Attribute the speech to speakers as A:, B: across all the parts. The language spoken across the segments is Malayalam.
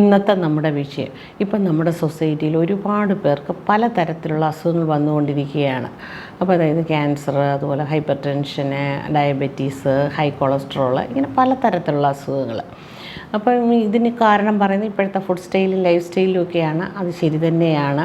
A: ഇന്നത്തെ നമ്മുടെ വിഷയം. ഇപ്പം നമ്മുടെ സൊസൈറ്റിയിൽ ഒരുപാട് പേർക്ക് പലതരത്തിലുള്ള അസുഖങ്ങൾ വന്നുകൊണ്ടിരിക്കുകയാണ്. അപ്പോൾ അതായത് ക്യാൻസർ അതുപോലെ ഹൈപ്പർ ടെൻഷന് ഡയബറ്റീസ് ഹൈ കൊളസ്ട്രോൾ ഇങ്ങനെ പലതരത്തിലുള്ള അസുഖങ്ങൾ. അപ്പം ഇതിന് കാരണം പറയുന്നത് ഇപ്പോഴത്തെ ഫുഡ് സ്റ്റൈലും ലൈഫ് സ്റ്റൈലും ഒക്കെയാണ്. അത് ശരി തന്നെയാണ്.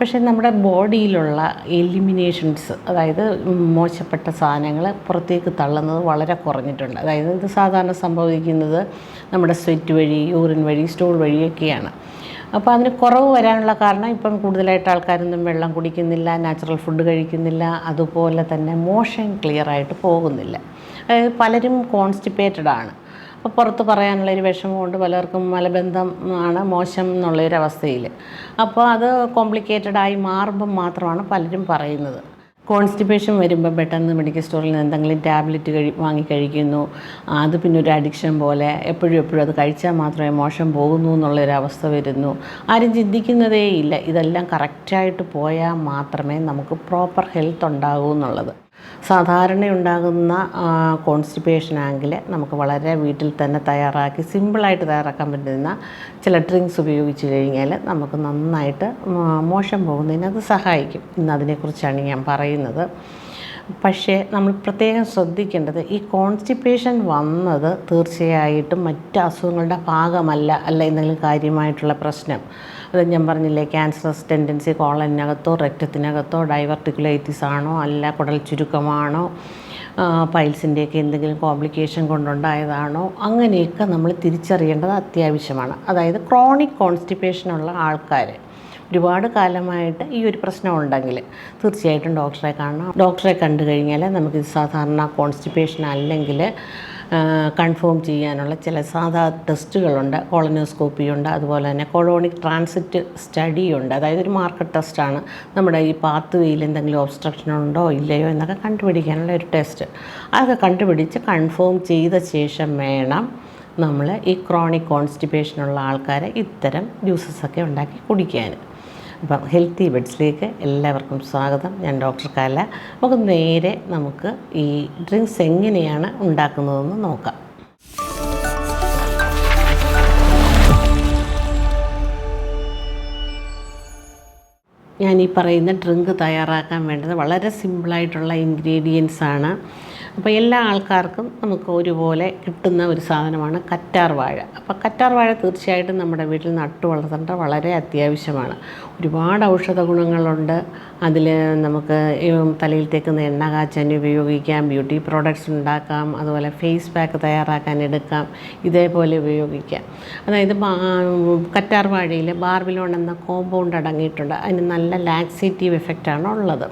A: പക്ഷേ നമ്മുടെ ബോഡിയിലുള്ള എലിമിനേഷൻസ് അതായത് മോശപ്പെട്ട സാധനങ്ങൾ പുറത്തേക്ക് തള്ളുന്നത് വളരെ കുറഞ്ഞിട്ടുണ്ട്. അതായത് ഇത് സാധാരണ സംഭവിക്കുന്നത് നമ്മുടെ സ്വെറ്റ് വഴി യൂറിൻ വഴി സ്റ്റൂൾ വഴിയൊക്കെയാണ്. അപ്പോൾ അതിന് കുറവ് വരാനുള്ള കാരണം ഇപ്പം കൂടുതലായിട്ട് ആൾക്കാരൊന്നും വെള്ളം കുടിക്കുന്നില്ല നാച്ചുറൽ ഫുഡ് കഴിക്കുന്നില്ല അതുപോലെ തന്നെ മോഷൻ ക്ലിയർ ആയിട്ട് പോകുന്നില്ല. അതായത് പലരും കോൺസ്റ്റിപ്പേറ്റഡ് ആണ്. അപ്പോൾ പുറത്ത് പറയാനുള്ള ഒരു വിഷമം കൊണ്ട് പലർക്കും മലബന്ധം ആണ് മോശം എന്നുള്ളൊരു അവസ്ഥയിൽ അപ്പോൾ അത് കോംപ്ലിക്കേറ്റഡ് ആയി മാറുമ്പം മാത്രമാണ് പലരും പറയുന്നത്. കോൺസ്റ്റിപ്പേഷൻ വരുമ്പോൾ പെട്ടെന്ന് മെഡിക്കൽ സ്റ്റോറിൽ നിന്ന് എന്തെങ്കിലും ടാബ്ലറ്റ് കഴി വാങ്ങി കഴിക്കുന്നു. അത് പിന്നെ ഒരു അഡിക്ഷൻ പോലെ എപ്പോഴും എപ്പോഴും അത് കഴിച്ചാൽ മാത്രമേ മോശം പോകുന്നു എന്നുള്ളൊരു അവസ്ഥ വരുന്നു. ആരും ചിന്തിക്കുന്നതേ ഇല്ല. ഇതെല്ലാം കറക്റ്റായിട്ട് പോയാൽ മാത്രമേ നമുക്ക് പ്രോപ്പർ ഹെൽത്ത് ഉണ്ടാകൂ എന്നുള്ളത്. സാധാരണ ഉണ്ടാകുന്ന കോൺസ്റ്റിപ്പേഷൻ ആണെങ്കിൽ നമുക്ക് വളരെ വീട്ടിൽ തന്നെ തയ്യാറാക്കി സിമ്പിളായിട്ട് തയ്യാറാക്കാൻ പറ്റുന്ന ചില ഡ്രിങ്ക്സ് ഉപയോഗിച്ച് കഴിഞ്ഞാൽ നമുക്ക് നന്നായിട്ട് മോശം പോകുന്നതിന് അത് സഹായിക്കും. ഇന്ന് അതിനെക്കുറിച്ചാണ് ഞാൻ പറയുന്നത്. പക്ഷേ നമ്മൾ പ്രത്യേകം ശ്രദ്ധിക്കേണ്ടത് ഈ കോൺസ്റ്റിപ്പേഷൻ വന്നത് തീർച്ചയായിട്ടും മറ്റ് അസുഖങ്ങളുടെ ഭാഗമല്ല അല്ല എന്തെങ്കിലും കാര്യമായിട്ടുള്ള പ്രശ്നം. അത് ഞാൻ പറഞ്ഞില്ലേ ക്യാൻസറസ് ടെൻഡൻസി കോളനകത്തോ രക്തത്തിനകത്തോ ഡൈവർട്ടിക്കുലൈറ്റിസ് ആണോ അല്ല കുടൽ ചുരുക്കമാണോ പൈൽസിന്റെയൊക്കെ എന്തെങ്കിലും കോംപ്ലിക്കേഷൻ കൊണ്ടുണ്ടായതാണോ അങ്ങനെയൊക്കെ നമ്മൾ തിരിച്ചറിയേണ്ടത് അത്യാവശ്യമാണ്. അതായത് ക്രോണിക് കോൺസ്റ്റിപ്പേഷനുള്ള ആൾക്കാർ ഒരുപാട് കാലമായിട്ട് ഈ ഒരു പ്രശ്നം ഉണ്ടെങ്കിൽ തീർച്ചയായിട്ടും ഡോക്ടറെ കാണണം. ഡോക്ടറെ കണ്ടു കഴിഞ്ഞാൽ നമുക്ക് സാധാരണ കോൺസ്റ്റിപ്പേഷൻ അല്ലെങ്കിൽ കൺഫേം ചെയ്യാനുള്ള ചില സാധാ ടെസ്റ്റുകളുണ്ട് കോളനോസ്കോപ്പി ഉണ്ട് അതുപോലെ തന്നെ കൊളോണിക് ട്രാൻസിറ്റ് സ്റ്റഡി ഉണ്ട്. അതായത് ഒരു മാർക്കറ്റ് ടെസ്റ്റാണ്. നമ്മുടെ ഈ പാത്ത് വേയിൽ എന്തെങ്കിലും ഒബ്സ്ട്രക്ഷൻ ഉണ്ടോ ഇല്ലയോ എന്നൊക്കെ കണ്ടുപിടിക്കാനുള്ള ഒരു ടെസ്റ്റ്. അതൊക്കെ കണ്ടുപിടിച്ച് കൺഫേം ചെയ്ത ശേഷം വേണം നമ്മൾ ഈ ക്രോണിക് കോൺസ്റ്റിപ്പേഷനുള്ള ആൾക്കാരെ ഇത്തരം ജ്യൂസസൊക്കെ ഉണ്ടാക്കി കുടിക്കാൻ. അപ്പം ഹെൽത്തി ബെഡ്സിലേക്ക് എല്ലാവർക്കും സ്വാഗതം. ഞാൻ ഡോക്ടർ കാല. നമുക്ക് നേരെ നമുക്ക് ഈ ഡ്രിങ്ക്സ് എങ്ങനെയാണ് ഉണ്ടാക്കുന്നതെന്ന് നോക്കാം. ഞാൻ ഈ പറയുന്ന ഡ്രിങ്ക് തയ്യാറാക്കാൻ വേണ്ടത് വളരെ സിമ്പിളായിട്ടുള്ള ഇൻഗ്രീഡിയൻസ് ആണ്. അപ്പോൾ എല്ലാ ആൾക്കാർക്കും നമുക്ക് ഒരുപോലെ കിട്ടുന്ന ഒരു സാധനമാണ് കറ്റാർ വാഴ. അപ്പോൾ കറ്റാർ വാഴ തീർച്ചയായിട്ടും നമ്മുടെ വീട്ടിൽ നട്ടു വളർത്തേണ്ട വളരെ അത്യാവശ്യമാണ്. ഒരുപാട് ഔഷധ ഗുണങ്ങളുണ്ട്. അതിൽ നമുക്ക് തലയിൽ തേക്കുന്ന എണ്ണ കാച്ചാൻ ഉപയോഗിക്കാം ബ്യൂട്ടി പ്രോഡക്റ്റ്സ് ഉണ്ടാക്കാം അതുപോലെ ഫേസ് പാക്ക് തയ്യാറാക്കാൻ എടുക്കാം ഇതേപോലെ ഉപയോഗിക്കാം. അതായത് കറ്റാർ വാഴയിൽ ബാർബിലോൺ എന്ന കോമ്പൗണ്ട് അടങ്ങിയിട്ടുണ്ട്. അതിന് നല്ല ലാക്സേറ്റീവ് എഫക്റ്റാണ് ഉള്ളത്.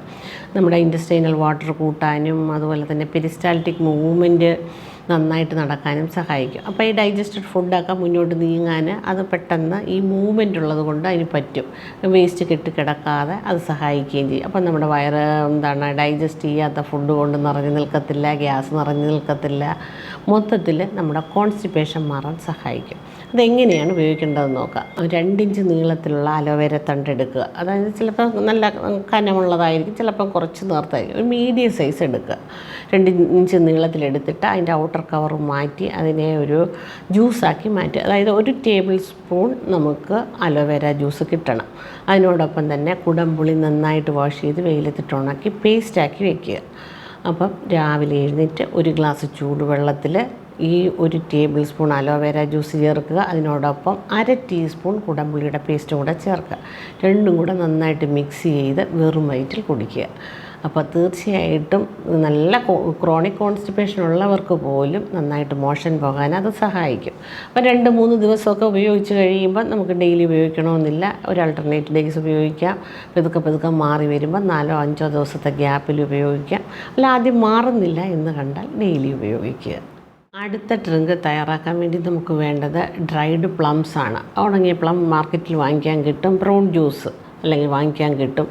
A: നമ്മുടെ ഇൻഡസ്ട്രീനൽ വാട്ടർ കൂട്ടാനും അതുപോലെ തന്നെ പെരിസ്റ്റാൾട്ടിക് മൂവ്മെന്റ് നന്നായിട്ട് നടക്കാനും സഹായിക്കും. അപ്പോൾ ഈ ഡൈജസ്റ്റഡ് ഫുഡൊക്കെ മുന്നോട്ട് നീങ്ങാൻ അത് പെട്ടെന്ന് ഈ മൂവ്മെന്റ് ഉള്ളത് കൊണ്ട് അതിന് പറ്റും. വേസ്റ്റ് കെട്ടിക്കിടക്കാതെ അത് സഹായിക്കുകയും ചെയ്യും. അപ്പം നമ്മുടെ വയറ് എന്താണ് ഡൈജസ്റ്റ് ചെയ്യാത്ത ഫുഡ് കൊണ്ട് നിറഞ്ഞു നിൽക്കത്തില്ല ഗ്യാസ് നിറഞ്ഞു നിൽക്കത്തില്ല. മൊത്തത്തിൽ നമ്മുടെ കോൺസ്റ്റിപ്പേഷൻ മാറാൻ സഹായിക്കും. അതെങ്ങനെയാണ് ഉപയോഗിക്കേണ്ടതെന്ന് നോക്കാം. രണ്ടിഞ്ച് നീളത്തിലുള്ള അലോവേര തണ്ട് എടുക്കുക. അതായത് ചിലപ്പോൾ നല്ല കനമുള്ളതായിരിക്കും ചിലപ്പം കുറച്ച് നേർത്തായിരിക്കും ഒരു മീഡിയം സൈസ് എടുക്കുക. രണ്ട് ഇഞ്ച് നീളത്തിലെടുത്തിട്ട് അതിന്റെ ഔട്ടർ കവർ മാറ്റി അതിനെ ഒരു ജ്യൂസാക്കി മാറ്റുക അതായത് ഒരു ടേബിൾ സ്പൂൺ നമുക്ക് അലോവേര ജ്യൂസ് കിട്ടണം. അതിനോടൊപ്പം തന്നെ കുടംപുളി നന്നായിട്ട് വാഷ് ചെയ്ത് വെയിലത്തിട്ട് ഉണക്കി പേസ്റ്റാക്കി വെക്കുക. അപ്പം രാവിലെ എഴുന്നേറ്റ് ഒരു ഗ്ലാസ് ചൂടുവെള്ളത്തിൽ ഈ ഒരു ടേബിൾ സ്പൂൺ അലോവേര ജ്യൂസ് ചേർക്കുക. അതിനോടൊപ്പം അര ടീസ്പൂൺ കുടമ്പുളിയുടെ പേസ്റ്റും കൂടെ ചേർക്കുക. രണ്ടും കൂടെ നന്നായിട്ട് മിക്സ് ചെയ്ത് വെറും വയറ്റിൽ കുടിക്കുക. അപ്പോൾ തീർച്ചയായിട്ടും നല്ല ക്രോണിക് കോൺസ്റ്റിപ്പേഷൻ ഉള്ളവർക്ക് പോലും നന്നായിട്ട് മോഷൻ പോകാൻ അത് സഹായിക്കും. അപ്പോൾ രണ്ട് മൂന്ന് ദിവസമൊക്കെ ഉപയോഗിച്ച് കഴിയുമ്പോൾ നമുക്ക് ഡെയിലി ഉപയോഗിക്കണമെന്നില്ല. ഒരു ആൾട്ടർനേറ്റ് ഡേയ്സ് ഉപയോഗിക്കാം. പതുക്കെ പതുക്കെ മാറി വരുമ്പോൾ നാലോ അഞ്ചോ ദിവസത്തെ ഗ്യാപ്പിൽ ഉപയോഗിക്കാം. അല്ല ആദ്യം മാറുന്നില്ല എന്ന് കണ്ടാൽ ഡെയിലി ഉപയോഗിക്കുക. അടുത്ത ഡ്രിങ്ക് തയ്യാറാക്കാൻ വേണ്ടി നമുക്ക് വേണ്ടത് ഡ്രൈഡ് പ്ലംസ് ആണ്. ഉണങ്ങിയ പ്ലം മാർക്കറ്റിൽ വാങ്ങിക്കാൻ കിട്ടും ബ്രൗൺ ജ്യൂസ് അല്ലെങ്കിൽ വാങ്ങിക്കാൻ കിട്ടും.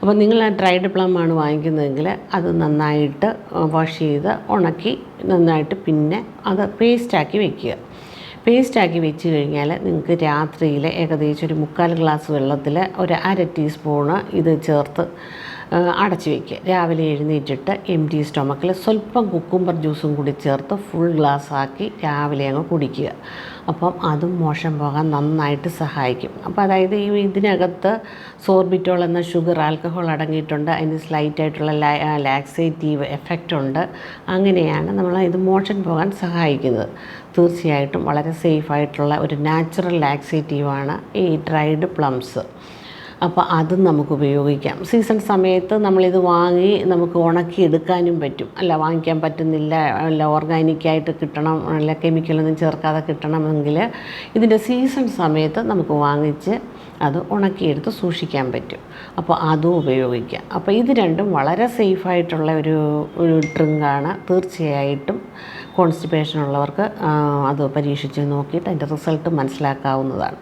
A: അപ്പോൾ നിങ്ങൾ ആ ഡ്രൈഡ് പ്ലം ആണ് വാങ്ങിക്കുന്നതെങ്കിൽ അത് നന്നായിട്ട് വാഷ് ചെയ്ത് ഉണക്കി നന്നായിട്ട് പിന്നെ അത് പേസ്റ്റാക്കി വെക്കുക. പേസ്റ്റാക്കി വെച്ച് കഴിഞ്ഞാൽ നിങ്ങൾക്ക് രാത്രിയിൽ ഏകദേശം ഒരു മുക്കാൽ ഗ്ലാസ് വെള്ളത്തിൽ ഒരു അര ടീസ്പൂണ് ഇത് ചേർത്ത് അടച്ചു വയ്ക്കുക രാവിലെ എഴുന്നേറ്റിട്ട് എം ടി സ്റ്റൊമക്കിൽ സ്വല്പം കുക്കുംബർ ജ്യൂസും കൂടി ചേർത്ത് ഫുൾ ഗ്ലാസ് ആക്കി രാവിലെ അങ്ങ് കുടിക്കുക. അപ്പം അതും മോശം പോകാൻ നന്നായിട്ട് സഹായിക്കും. അപ്പോൾ അതായത് ഈ ഇതിനകത്ത് സോർബിറ്റോൾ എന്ന ഷുഗർ ആൽക്കഹോൾ അടങ്ങിയിട്ടുണ്ട്. അതിന് സ്ലൈറ്റ് ആയിട്ടുള്ള ലാക്സേറ്റീവ് എഫക്റ്റ് ഉണ്ട്. അങ്ങനെയാണ് നമ്മൾ ഇത് മോഷൻ പോകാൻ സഹായിക്കുന്നത്. തീർച്ചയായിട്ടും വളരെ സേഫായിട്ടുള്ള ഒരു നാച്ചുറൽ ലാക്സേറ്റീവാണ് ഈ ഡ്രൈഡ് പ്ലംസ് അപ്പോൾ അതും നമുക്ക് ഉപയോഗിക്കാം. സീസൺ സമയത്ത് നമ്മളിത് വാങ്ങി നമുക്ക് ഉണക്കി എടുക്കാനും പറ്റും. അല്ല വാങ്ങിക്കാൻ പറ്റുന്നില്ല. അല്ല ഓർഗാനിക്കായിട്ട് കിട്ടണം. അല്ല കെമിക്കലൊന്നും ചേർക്കാതെ കിട്ടണമെങ്കിൽ ഇതിന്റെ സീസൺ സമയത്ത് നമുക്ക് വാങ്ങിച്ച് അത് ഉണക്കിയെടുത്ത് സൂക്ഷിക്കാൻ പറ്റും. അപ്പോൾ അതും ഉപയോഗിക്കാം. അപ്പോൾ ഇത് രണ്ടും വളരെ സേഫായിട്ടുള്ള ഒരു ഒരു ഡ്രിങ്കാണ്. തീർച്ചയായിട്ടും കോൺസ്റ്റിപ്പേഷൻ ഉള്ളവർക്ക് അത് പരീക്ഷിച്ച് നോക്കിയിട്ട് അതിന്റെ റിസൾട്ട് മനസ്സിലാക്കാവുന്നതാണ്.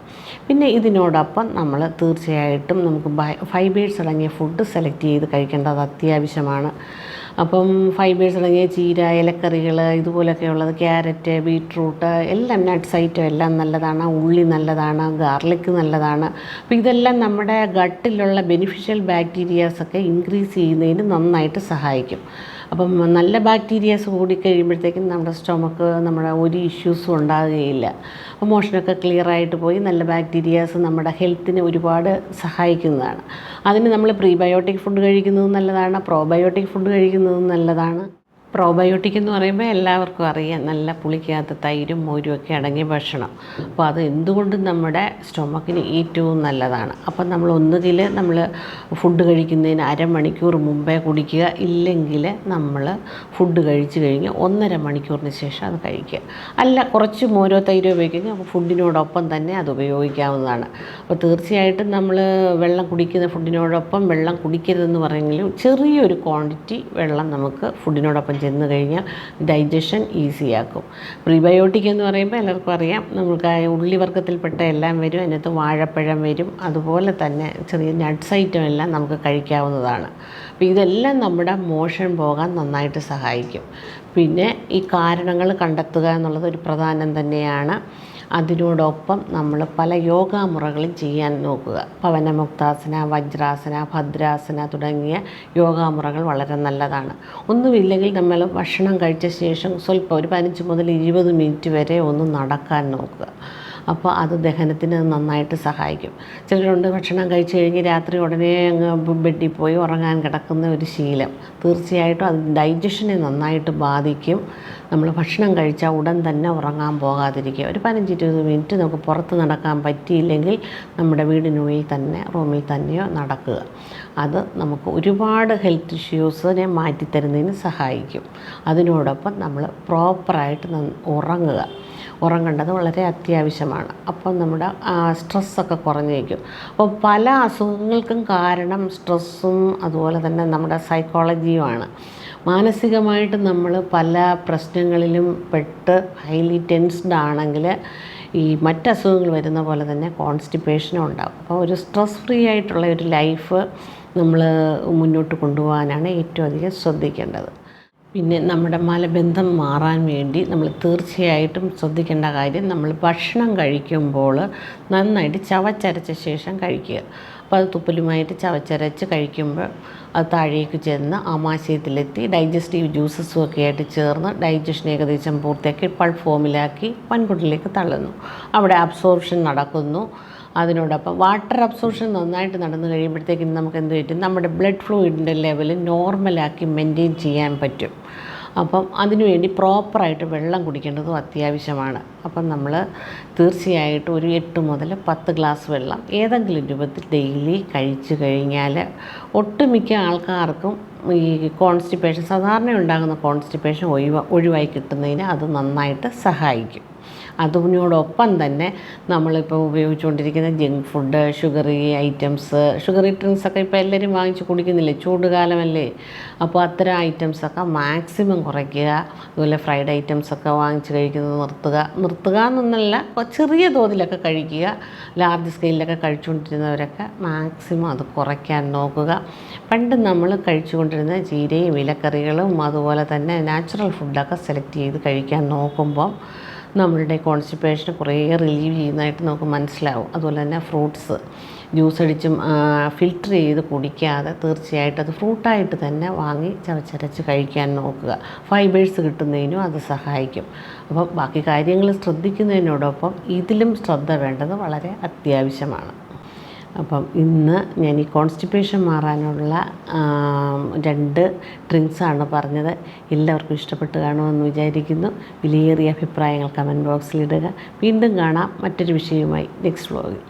A: പിന്നെ ഇതിനോടൊപ്പം നമ്മൾ തീർച്ചയായിട്ടും നമുക്ക് ഫൈബേഴ്സ് അടങ്ങിയ ഫുഡ് സെലക്ട് ചെയ്ത് കഴിക്കേണ്ടത് അത്യാവശ്യമാണ്. അപ്പം ഫൈബേഴ്സ് അടങ്ങിയ ചീര ഇലക്കറികൾ ഇതുപോലൊക്കെ ഉള്ളത്. ക്യാരറ്റ് ബീട്രൂട്ട് എല്ലാം നട്ട്സ് ഐറ്റം എല്ലാം നല്ലതാണ്. ഉള്ളി നല്ലതാണ്. ഗാർലിക് നല്ലതാണ്. അപ്പോൾ ഇതെല്ലാം നമ്മുടെ ഗട്ടിലുള്ള ബെനിഫിഷ്യൽ ബാക്ടീരിയാസൊക്കെ ഇൻക്രീസ് ചെയ്യുന്നതിന് നന്നായിട്ട് സഹായിക്കും. അപ്പം നല്ല ബാക്ടീരിയാസ് കൂടിക്കഴിയുമ്പോഴത്തേക്കും നമ്മുടെ സ്റ്റൊമക്ക് നമ്മുടെ ഒരു ഇഷ്യൂസും ഉണ്ടാകുകയില്ല. അപ്പോൾ മോഷനൊക്കെ ക്ലിയർ ആയിട്ട് പോയി നല്ല ബാക്ടീരിയാസ് നമ്മുടെ ഹെൽത്തിനെ ഒരുപാട് സഹായിക്കുന്നതാണ്. അതിന് നമ്മൾ പ്രീബയോട്ടിക് ഫുഡ് കഴിക്കുന്നതും നല്ലതാണ് പ്രോബയോട്ടിക് ഫുഡ് കഴിക്കുന്നതും നല്ലതാണ്. പ്രോബയോട്ടിക് എന്ന് പറയുമ്പോൾ എല്ലാവർക്കും അറിയാം. നല്ല പുളിക്കാത്ത തൈരും മോരും ഒക്കെ അടങ്ങിയ ഭക്ഷണം. അപ്പോൾ അത് എന്തുകൊണ്ടും നമ്മുടെ സ്റ്റൊമക്കിന് ഏറ്റവും നല്ലതാണ്? അപ്പം നമ്മൾ ഒന്നുകിൽ നമ്മൾ ഫുഡ് കഴിക്കുന്നതിന് അരമണിക്കൂർ മുമ്പേ കുടിക്കുക ഇല്ലെങ്കിൽ നമ്മൾ ഫുഡ് കഴിച്ചു കഴിഞ്ഞ് ഒന്നര മണിക്കൂറിന് ശേഷം അത് കഴിക്കുക. അല്ല കുറച്ച് മോരോ തൈരോ ഉപയോഗിക്കുന്നത് അപ്പോൾ ഫുഡിനോടൊപ്പം തന്നെ അത് ഉപയോഗിക്കാവുന്നതാണ്. അപ്പോൾ തീർച്ചയായിട്ടും നമ്മൾ വെള്ളം കുടിക്കുന്ന ഫുഡിനോടൊപ്പം വെള്ളം കുടിക്കരുതെന്ന് പറയുമെങ്കിലും ചെറിയൊരു ക്വാണ്ടിറ്റി വെള്ളം നമുക്ക് ഫുഡിനോടൊപ്പം ചെന്ന് കഴിഞ്ഞാൽ ഡൈജഷൻ ഈസിയാക്കും പ്രീബയോട്ടിക് എന്ന് പറയുമ്പോൾ എല്ലാവർക്കും അറിയാം. നമുക്ക് ആ ഉള്ളി വർഗത്തിൽപ്പെട്ട എല്ലാം വരും. അതിനകത്ത് വാഴപ്പഴം വരും. അതുപോലെ തന്നെ ചെറിയ നട്ട്സ് ഐറ്റം എല്ലാം നമുക്ക് കഴിക്കാവുന്നതാണ്. അപ്പോൾ ഇതെല്ലാം നമ്മുടെ മോഷൻ പോകാൻ നന്നായിട്ട് സഹായിക്കും. പിന്നെ ഈ കാരണങ്ങൾ കണ്ടെത്തുക എന്നുള്ളത് ഒരു പ്രധാനം തന്നെയാണ്. അതിനോടൊപ്പം നമ്മൾ പല യോഗാമുറകളും ചെയ്യാൻ നോക്കുക. പവനമുക്താസന വജ്രാസന ഭദ്രാസന തുടങ്ങിയ യോഗാമുറകൾ വളരെ നല്ലതാണ്. ഒന്നുമില്ലെങ്കിൽ നമ്മൾ ഭക്ഷണം കഴിച്ച ശേഷം സ്വല്പം ഒരു പതിനഞ്ച് മുതൽ ഇരുപത് മിനിറ്റ് വരെ ഒന്ന് നടക്കാൻ നോക്കുക. അപ്പോൾ അത് ദഹനത്തിന് നന്നായിട്ട് സഹായിക്കും. ചിലരുണ്ട് ഭക്ഷണം കഴിച്ചു കഴിഞ്ഞ് രാത്രി ഉടനെ അങ്ങ് ബെഡിൽ പോയി ഉറങ്ങാൻ കിടക്കുന്ന ഒരു ശീലം. തീർച്ചയായിട്ടും അത് ഡൈജഷനെ നന്നായിട്ട് ബാധിക്കും. നമ്മൾ ഭക്ഷണം കഴിച്ചാൽ ഉടൻ തന്നെ ഉറങ്ങാൻ പോകാതിരിക്കുക. ഒരു പതിനഞ്ച് ഇരുപത് മിനിറ്റ് നമുക്ക് പുറത്ത് നടക്കാൻ പറ്റിയില്ലെങ്കിൽ നമ്മുടെ വീടിനുള്ളിൽ തന്നെ റൂമിൽ തന്നെയോ നടക്കുക. അത് നമുക്ക് ഒരുപാട് ഹെൽത്ത് ഇഷ്യൂസിനെ മാറ്റിത്തരുന്നതിന് സഹായിക്കും. അതിനോടൊപ്പം നമ്മൾ പ്രോപ്പറായിട്ട് ഉറങ്ങുക. ഉറങ്ങേണ്ടത് വളരെ അത്യാവശ്യമാണ്. അപ്പം നമ്മുടെ സ്ട്രെസ്സൊക്കെ കുറഞ്ഞേക്കും അപ്പോൾ പല അസുഖങ്ങൾക്കും കാരണം സ്ട്രെസ്സും അതുപോലെ തന്നെ നമ്മുടെ സൈക്കോളജിയുമാണ്. മാനസികമായിട്ട് നമ്മൾ പല പ്രശ്നങ്ങളിലും പെട്ട് ഹൈലി ടെൻസ്ഡ് ആണെങ്കിൽ ഈ മറ്റസുഖങ്ങൾ വരുന്ന പോലെ തന്നെ കോൺസ്റ്റിപ്പേഷനും ഉണ്ടാകും. അപ്പോൾ ഒരു സ്ട്രെസ് ഫ്രീ ആയിട്ടുള്ള ഒരു ലൈഫ് നമ്മൾ മുന്നോട്ട് കൊണ്ടുപോകാനാണ് ഏറ്റവും അധികം ശ്രദ്ധിക്കേണ്ടത്. പിന്നെ നമ്മുടെ മലബന്ധം മാറാൻ വേണ്ടി നമ്മൾ തീർച്ചയായിട്ടും ശ്രദ്ധിക്കേണ്ട കാര്യം നമ്മൾ ഭക്ഷണം കഴിക്കുമ്പോൾ നന്നായിട്ട് ചവച്ചരച്ച ശേഷം കഴിക്കുക. അപ്പോൾ അത് തുപ്പലുമായിട്ട് ചവച്ചരച്ച് കഴിക്കുമ്പോൾ അത് താഴേക്ക് ചെന്ന് ആമാശയത്തിലെത്തി ഡൈജസ്റ്റീവ് ജ്യൂസസും ഒക്കെ ആയിട്ട് ചേർന്ന് ഡൈജഷൻ ഏകദേശം പൂർത്തിയാക്കി പൾ ഫോമിലാക്കി വൻകുട്ടിലേക്ക് തള്ളുന്നു. അവിടെ അബ്സോർപ്ഷൻ നടക്കുന്നു. അതിനോടൊപ്പം വാട്ടർ അബ്സോർപ്ഷൻ നന്നായിട്ട് നടന്നു കഴിയുമ്പോഴത്തേക്കും നമുക്ക് എന്ത് പറ്റും? നമ്മുടെ ബ്ലഡ് ഫ്ലൂയിഡിന്റെ ലെവൽ നോർമലാക്കി മെയിന്റെയിൻ ചെയ്യാൻ പറ്റും. അപ്പം അതിനുവേണ്ടി പ്രോപ്പറായിട്ട് വെള്ളം കുടിക്കേണ്ടതും അത്യാവശ്യമാണ്. അപ്പം നമ്മൾ തീർച്ചയായിട്ടും ഒരു എട്ട് മുതൽ പത്ത് ഗ്ലാസ് വെള്ളം ഏതെങ്കിലും രൂപത്തിൽ ഡെയിലി കഴിച്ചു കഴിഞ്ഞാൽ ഒട്ടുമിക്ക ആൾക്കാർക്കും ഈ കോൺസ്റ്റിപ്പേഷൻ സാധാരണ ഉണ്ടാകുന്ന കോൺസ്റ്റിപ്പേഷൻ ഒഴിവ ഒഴിവായി കിട്ടുന്നതിന് അത് നന്നായിട്ട് സഹായിക്കും. അതിനോടൊപ്പം തന്നെ നമ്മളിപ്പോൾ ഉപയോഗിച്ചുകൊണ്ടിരിക്കുന്ന junk food sugary items sugary drinks ഒക്കെ ഇപ്പോൾ എല്ലാവരും വാങ്ങിച്ച് കുടിക്കുന്നില്ലേ? ചൂടുകാലമല്ലേ? അപ്പോൾ അത്തരം ഐറ്റംസൊക്കെ മാക്സിമം കുറയ്ക്കുക. അതുപോലെ ഫ്രൈഡ് ഐറ്റംസൊക്കെ വാങ്ങിച്ച് കഴിക്കുന്നത് നിർത്തുക. നിർത്തുക അപ്പോൾ ചെറിയ തോതിലൊക്കെ കഴിക്കുക. ലാർജ് സ്കെയിലൊക്കെ കഴിച്ചുകൊണ്ടിരുന്നവരൊക്കെ മാക്സിമം അത് കുറയ്ക്കാൻ നോക്കുക. പണ്ട് നമ്മൾ കഴിച്ചുകൊണ്ടിരുന്ന ചീരയും ഇലക്കറികളും അതുപോലെ തന്നെ നാച്ചുറൽ ഫുഡൊക്കെ സെലക്ട് ചെയ്ത് കഴിക്കാൻ നോക്കുമ്പം നമ്മളുടെ കോൺസ്റ്റിപ്പേഷൻ കുറേ റിലീവ് ചെയ്യുന്നതായിട്ട് നമുക്ക് മനസ്സിലാവും. അതുപോലെ തന്നെ ഫ്രൂട്ട്സ് ജ്യൂസ് അടിച്ചും ഫിൽറ്റർ ചെയ്ത് കുടിക്കാതെ തീർച്ചയായിട്ടും അത് ഫ്രൂട്ടായിട്ട് തന്നെ വാങ്ങി ചവച്ചരച്ച് കഴിക്കാൻ നോക്കുക. ഫൈബേഴ്സ് കിട്ടുന്നതിനും അത് സഹായിക്കും. അപ്പോൾ ബാക്കി കാര്യങ്ങൾ ശ്രദ്ധിക്കുന്നതിനോടൊപ്പം ഇതിലും ശ്രദ്ധ വേണ്ടത് വളരെ അത്യാവശ്യമാണ്. അപ്പം ഇന്ന് ഞാൻ ഈ കോൺസ്റ്റിപ്പേഷൻ മാറാനുള്ള രണ്ട് ഡ്രിങ്ക്സാണ് പറഞ്ഞത്. എല്ലാവർക്കും ഇഷ്ടപ്പെട്ട് കാണുമെന്ന് വിചാരിക്കുന്നു. വിലയേറിയ അഭിപ്രായങ്ങൾ കമന്റ് ബോക്സിലിടുക വീണ്ടും കാണാം. മറ്റൊരു വിഷയവുമായി നെക്സ്റ്റ് വ്ലോഗിൽ